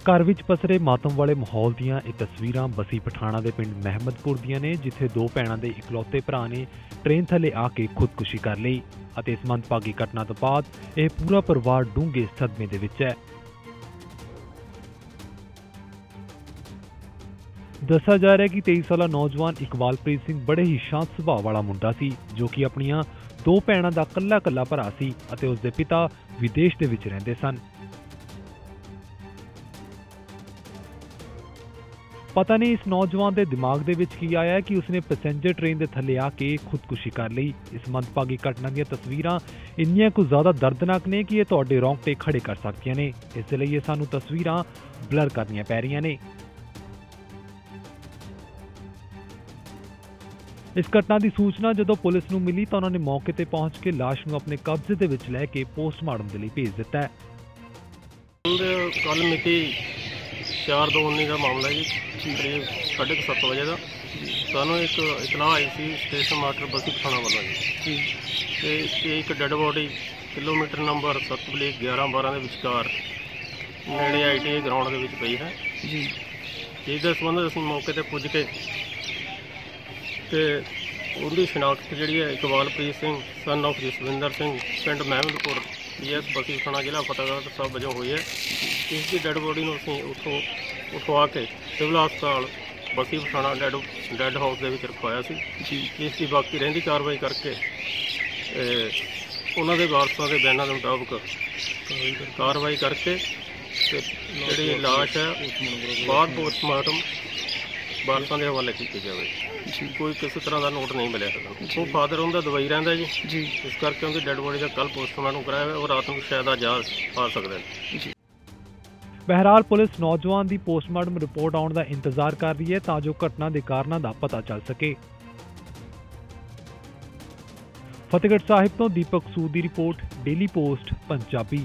ਘਰ ਵਿੱਚ ਪਸਰੇ ਮਾਤਮ ਵਾਲੇ ਮਾਹੌਲ ਦੀਆਂ ਇਹ ਤਸਵੀਰਾਂ ਬਸੀ ਪਠਾਣਾ ਦੇ ਪਿੰਡ ਮਹਿਮਦਪੁਰ ਦੀਆਂ ਨੇ, ਜਿੱਥੇ ਦੋ ਭੈਣਾਂ ਦੇ ਇਕਲੌਤੇ ਭਰਾ ਨੇ ਟ੍ਰੇਨ ਥੱਲੇ ਆ ਕੇ ਖੁਦਕੁਸ਼ੀ ਕਰ ਲਈ ਅਤੇ ਇਸ ਮੰਦਭਾਗੀ ਘਟਨਾ ਤੋਂ ਬਾਅਦ ਇਹ ਪੂਰਾ ਪਰਿਵਾਰ ਡੂੰਘੇ ਸਦਮੇ ਦੇ ਵਿੱਚ ਹੈ। ਦੱਸਿਆ ਜਾ ਰਿਹਾ ਕਿ 23 ਸਾਲਾ ਨੌਜਵਾਨ ਇਕਬਾਲਪ੍ਰੀਤ ਸਿੰਘ ਬੜੇ ਹੀ ਸ਼ਾਂਤ ਸੁਭਾਅ ਵਾਲਾ ਮੁੰਡਾ ਸੀ, ਜੋ ਕਿ ਆਪਣੀਆਂ ਦੋ ਭੈਣਾਂ ਦਾ ਕੱਲਾ-ਕੱਲਾ ਭਰਾ ਸੀ ਅਤੇ ਉਸ ਦੇ ਪਿਤਾ ਵਿਦੇਸ਼ ਦੇ ਵਿੱਚ ਰਹਿੰਦੇ ਸਨ। ਪਤਾ ਨਹੀਂ ਇਸ ਨੌਜਵਾਨ ਦੇ ਦਿਮਾਗ ਦੇ ਵਿੱਚ ਕੀ ਆਇਆ ਕਿ ਉਸਨੇ ਪੈਸੇਂਜਰ ਟ੍ਰੇਨ ਦੇ ਥੱਲੇ ਆ ਕੇ ਖੁਦਕੁਸ਼ੀ ਕਰ ਲਈ। ਇਸ ਮੰਦਭਾਗੀ ਘਟਨਾ ਦੀਆਂ ਤਸਵੀਰਾਂ ਇੰਨੀਆਂ ਕੁ ਜ਼ਿਆਦਾ ਦਰਦਨਾਕ ਨੇ ਕਿ ਇਹ ਤੁਹਾਡੇ ਰੌਂਗਟੇ ਖੜੇ ਕਰ ਸਕਦੀਆਂ ਨੇ। ਇਸ ਲਈ ਇਹ ਸਾਨੂੰ ਤਸਵੀਰਾਂ ਬਲਰ ਕਰਨੀਆਂ ਪੈ ਰਹੀਆਂ ਨੇ। ਇਸ ਘਟਨਾ ਦੀ ਸੂਚਨਾ ਜਦੋਂ ਪੁਲਿਸ ਨੂੰ ਮਿਲੀ ਤਾਂ ਉਹਨਾਂ ਨੇ ਮੌਕੇ ਤੇ ਪਹੁੰਚ ਕੇ ਲਾਸ਼ ਨੂੰ ਆਪਣੇ ਕਬਜ਼ੇ ਦੇ ਵਿੱਚ ਲੈ ਕੇ ਪੋਸਟਮਾਰਟਮ ਦੇ ਲਈ ਭੇਜ ਦਿੱਤਾ ਹੈ। ਕੱਲ ਮਿਤੀ 4/2/19 ਦਾ ਮਾਮਲਾ ਹੈ ਜੀ। ਕਰੀਬ 7:30 ਵਜੇ ਦਾ। ਸਾਨੂੰ ਇੱਕ ਇਤਲਾਹ ਆਈ ਸੀ ਸਟੇਸ਼ਨ ਮਾਸਟਰ ਬਸੀ ਪਠਾਣਾ ਵੱਲੋਂ ਜੀ। ਤੇ ਇਹ ਇੱਕ ਡੈੱਡ ਬੋਡੀ ਕਿਲੋਮੀਟਰ ਨੰਬਰ 7 11 12 ਦੇ ਵਿਚਕਾਰ ਨੇੜੇ ਆਈਟੀ ਗਰਾਊਂਡ ਦੇ ਵਿੱਚ ਪਈ ਹੈ। ਜੀ। ਇਸ ਦੇ ਸੰਬੰਧ ਅਸੀਂ ਮੌਕੇ ਤੇ ਪੁੱਜ ਕੇ ਤੇ ਉਹਦੀ ਸ਼ਨਾਖਤ ਜਿਹੜੀ ਹੈ ਇਕਬਾਲਪ੍ਰੀਤ ਸਿੰਘ ਸਨ of ਜਸਵਿੰਦਰ ਸਿੰਘ ਪਿੰਡ ਮਹਿਮਦਪੁਰ ਪੀਐਸ ਬਸੀ ਪਠਾਣਾ ਜ਼ਿਲ੍ਹਾ ਫਤਿਹਗੜ੍ਹ ਸਾਹਿਬ ਵਜੋਂ ਹੋਈ ਹੈ। ਇਸ ਦੀ ਡੈੱਡ ਬੋਡੀ ਨੂੰ ਅਸੀਂ ਉੱਥੋਂ ਉਠਵਾ ਕੇ ਸਿਵਲ ਹਸਪਤਾਲ Bassi Pathana dead dead house ਦੇ ਵਿੱਚ ਰਖਵਾਇਆ ਸੀ। ਜੀ। ਇਸ ਦੀ ਬਾਕੀ ਰਹਿੰਦੀ ਕਾਰਵਾਈ ਕਰਕੇ ਉਹਨਾਂ ਦੇ ਵਾਰਸਾਂ ਦੇ ਬਿਆਨਾਂ ਦੇ ਮੁਤਾਬਕ ਕਾਰਵਾਈ ਕਰਕੇ ਤੇ ਜਿਹੜੀ ਲਾਸ਼ ਹੈ ਬਾਅਦ ਪੋਸਟਮਾਰਟਮ ਵਾਰਸਾਂ ਦੇ ਹਵਾਲੇ ਕੀਤੀ ਜਾਵੇ। ਜੀ। ਕੋਈ ਕਿਸੇ ਤਰ੍ਹਾਂ ਦਾ ਨੋਟ ਨਹੀਂ ਮਿਲਿਆ ਸਾਨੂੰ ਉਹ ਫਾਦਰ ਉਹਦਾ ਦਵਾਈ ਰਹਿੰਦਾ ਜੀ। ਜੀ। ਇਸ ਕਰਕੇ ਉਹਦੀ ਡੈੱਡ ਬੋਡੀ ਦਾ ਕੱਲ ਪੋਸਟਮਾਰਟਮ ਕਰਾਇਆ ਹੋਇਆ ਉਹ ਰਾਤ ਨੂੰ ਸ਼ਾਇਦ ਆ ਜਾ ਆ ਸਕਦੇ ਨੇ ਬਹਿਰਾਲ ਪੁਲਿਸ ਨੌਜਵਾਨ ਦੀ ਪੋਸਟਮਾਰਟਮ ਰਿਪੋਰਟ ਆਉਣ ਦਾ ਇੰਤਜ਼ਾਰ ਕਰ ਰਹੀ ਹੈ ਤਾਂ ਜੋ ਘਟਨਾ ਦੇ ਕਾਰਨਾਂ ਦਾ ਪਤਾ ਚੱਲ ਸਕੇ। ਫਤਿਹਗੜ੍ਹ ਸਾਹਿਬ ਤੋਂ ਦੀਪਕ ਸੂਦ ਦੀ ਰਿਪੋਰਟ ਡੇਲੀ ਪੋਸਟ ਪੰਜਾਬੀ